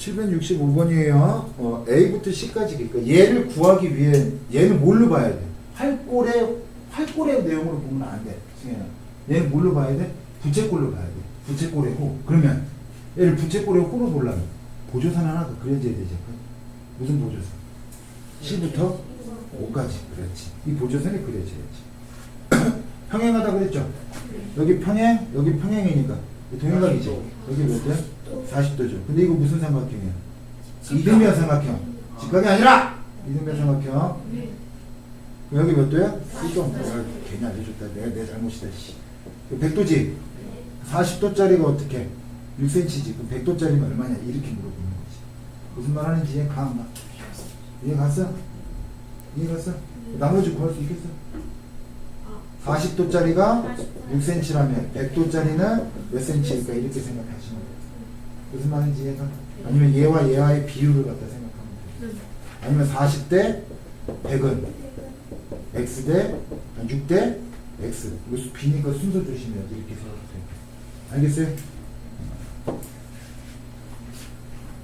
765번이에요. 어, A부터 C까지. 그러니까 얘를 구하기 위해 얘는 뭘로 봐야 돼? 활골의 활골의 내용으로 보면 안 돼. 승현아. 얘는 뭘로 봐야 돼? 부채꼴로 봐야 돼. 부채꼴의 호. 그러면 얘를 부채꼴의 호로 보려면 보조선 하나 더 그려줘야 되지. 무슨 보조선? C부터 5까지. 그렇지. 이 보조선이 그려져야지. 평행하다 그랬죠? 여기 평행, 여기 평행이니까 동행각이지. 여기 몇 대? 40도죠. 근데 이거 무슨 삼각형이야? 이등변 삼각형. 직각이 아니라 이등변 삼각형. 여기 몇 도야? 1도. 내가 괜히 알려줬다. 내가 내 잘못이다. 씨. 100도지. 40도짜리가 어떻게? 6cm지. 그럼 100도짜리면 얼마냐? 이렇게 물어보는 거지. 무슨 말 하는지 이해 가? 안 가? 이해 갔어? 이해 갔어? 나머지 구할 수 있겠어? 40도짜리가 6cm라면 100도짜리는 몇 cm일까 이렇게 생각하시면 돼요. 무슨 말인지 이해가? 아니면 얘와 얘와의 비율을 갖다 생각하면 돼요. 아니면 40대 100은 x 대 6대 x. 이거 비니까 순서 조심해야 돼. 이렇게 생각해요. 알겠어요?